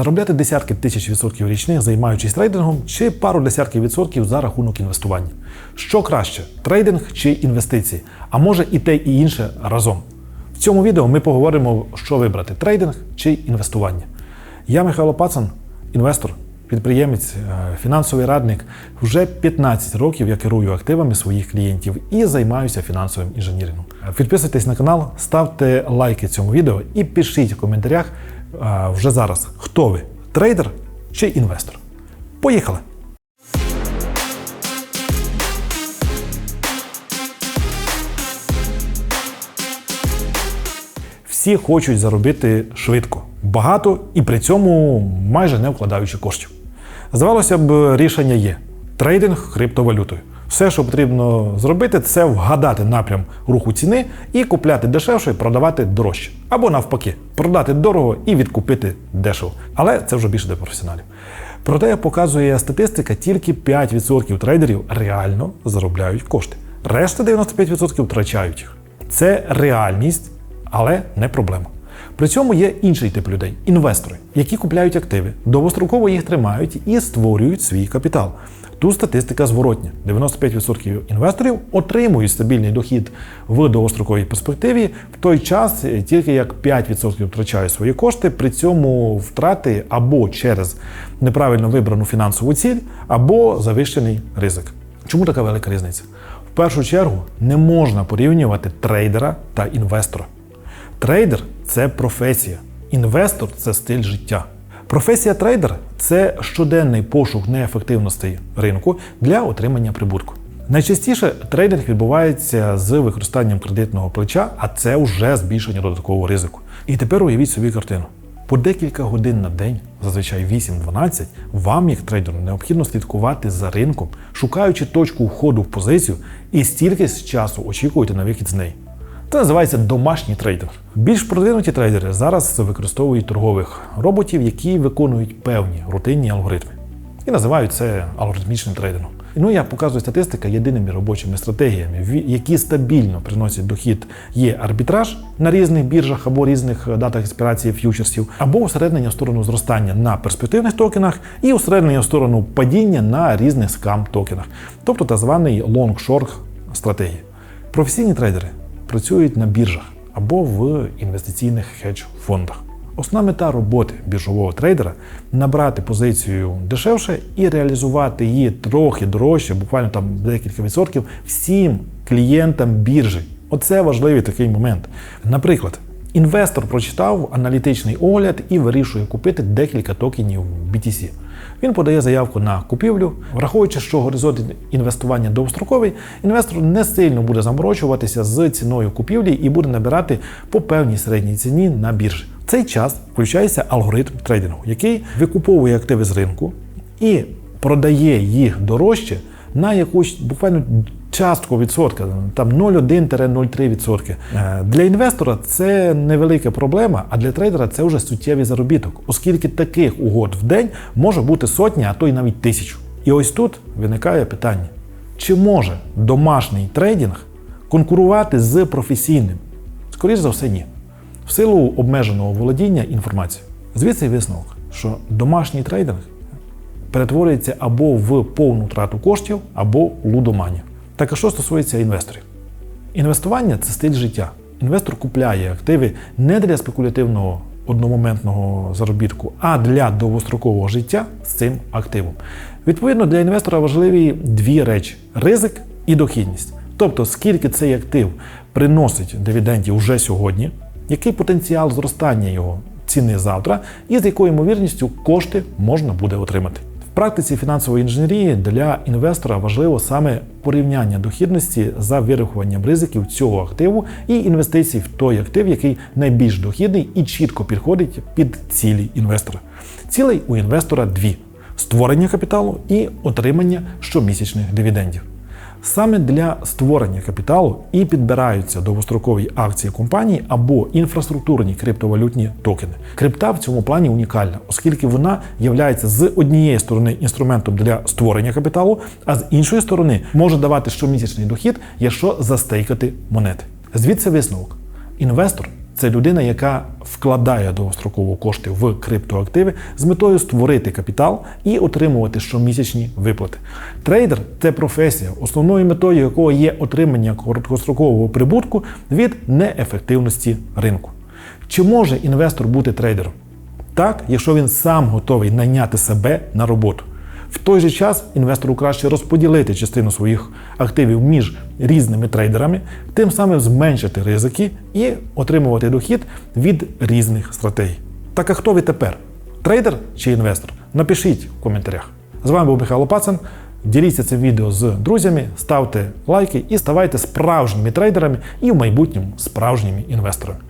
Заробляти десятки тисяч відсотків річних, займаючись трейдингом, чи пару десятків відсотків за рахунок інвестування. Що краще трейдинг чи інвестиції? А може і те, і інше разом. В цьому відео ми поговоримо, що вибрати трейдинг чи інвестування. Я Михайло Пацан, інвестор, підприємець, е, фінансовий радник. Вже 15 років я керую активами своїх клієнтів і займаюся фінансовим інженірингом. Підписуйтесь на канал, ставте лайки цьому відео і пишіть в коментарях е, вже зараз, хто ви трейдер чи інвестор. Поїхали! Всі хочуть заробити швидко, багато і при цьому майже не вкладаючи коштів. Здавалося б, рішення є: трейдинг криптовалютою. Все, що потрібно зробити, це вгадати напрям руху ціни і купляти дешевше, і продавати дорожче. Або навпаки, продати дорого і відкупити дешево. Але це вже більше для професіоналів. Проте, показує статистика, тільки 5% трейдерів реально заробляють кошти. Решта 95% втрачають їх. Це реальність, але не проблема. При цьому є інший тип людей інвестори, які купляють активи, довгостроково їх тримають і створюють свій капітал. Тут статистика зворотня: 95% інвесторів отримують стабільний дохід в довгостроковій перспективі, в той час тільки як 5% втрачають свої кошти, при цьому втрати або через неправильно вибрану фінансову ціль, або завищений ризик. Чому така велика різниця? В першу чергу не можна порівнювати трейдера та інвестора. Трейдер це професія, інвестор це стиль життя. Професія трейдер це щоденний пошук неефективностей ринку для отримання прибутку. Найчастіше трейдинг відбувається з використанням кредитного плеча, а це вже збільшення додаткового ризику. І тепер уявіть собі картину. По декілька годин на день, зазвичай 8-12, вам, як трейдеру, необхідно слідкувати за ринком, шукаючи точку входу в позицію і стільки з часу очікуєте на вихід з неї. Це називається домашній трейдер. Більш продвинуті трейдери зараз використовують торгових роботів, які виконують певні рутинні алгоритми. І називають це алгоритмічним трейдингом. Ну, як показує статистика, єдиними робочими стратегіями, які стабільно приносять дохід, є арбітраж на різних біржах або різних датах експірації ф'ючерсів, або усереднення в сторону зростання на перспективних токенах і усереднення в сторону падіння на різних скам токенах, тобто так званий long-short стратегії. Професійні трейдери працюють на біржах або в інвестиційних хедж-фондах. Основна мета роботи біржового трейдера набрати позицію дешевше і реалізувати її трохи дорожче, буквально там декілька відсотків, всім клієнтам біржі. Оце важливий такий момент. Наприклад, інвестор прочитав аналітичний огляд і вирішує купити декілька токенів BTC. Він подає заявку на купівлю, враховуючи, що горизонт інвестування довгостроковий, інвестор не сильно буде заморочуватися з ціною купівлі і буде набирати по певній середній ціні на біржі. В цей час включається алгоритм трейдингу, який викуповує активи з ринку і продає їх дорожче на якусь буквально частку відсотка, там 0,1-0,3%. Е, Для інвестора це невелика проблема, а для трейдера це вже суттєвий заробіток, оскільки таких угод в день може бути сотня, а то й навіть тисячу. І ось тут виникає питання: чи може домашній трейдинг конкурувати з професійним? Скоріше за все, ні. В силу обмеженого володіння інформацією. Звідси висновок, що домашній трейдинг перетворюється або в повну втрату коштів, або лудоманію. Так а що стосується інвесторів? Інвестування це стиль життя. Інвестор купляє активи не для спекулятивного одномоментного заробітку, а для довгострокового життя з цим активом. Відповідно, для інвестора важливі дві речі: ризик і дохідність. Тобто, скільки цей актив приносить дивідендів вже сьогодні, який потенціал зростання його ціни завтра, і з якою ймовірністю кошти можна буде отримати. Практиці фінансової інженерії для інвестора важливо саме порівняння дохідності за вирахуванням ризиків цього активу і інвестицій в той актив, який найбільш дохідний і чітко підходить під цілі інвестора. Цілей у інвестора дві: створення капіталу і отримання щомісячних дивідендів. Саме для створення капіталу і підбираються довгострокові акції компанії або інфраструктурні криптовалютні токени. Крипта в цьому плані унікальна, оскільки вона є з однієї сторони інструментом для створення капіталу, а з іншої сторони може давати щомісячний дохід, якщо застейкати монети. Звідси висновок. Інвестор це людина, яка вкладає довгостроково кошти в криптоактиви з метою створити капітал і отримувати щомісячні виплати. Трейдер це професія, основною метою якого є отримання короткострокового прибутку від неефективності ринку. Чи може інвестор бути трейдером? Так, якщо він сам готовий найняти себе на роботу. В той же час інвестору краще розподілити частину своїх активів між різними трейдерами, тим самим зменшити ризики і отримувати дохід від різних стратегій. Так а хто ви тепер? Трейдер чи інвестор? Напишіть в коментарях. З вами був Михайло Пацан. Діліться цим відео з друзями, ставте лайки і ставайте справжніми трейдерами і в майбутньому справжніми інвесторами.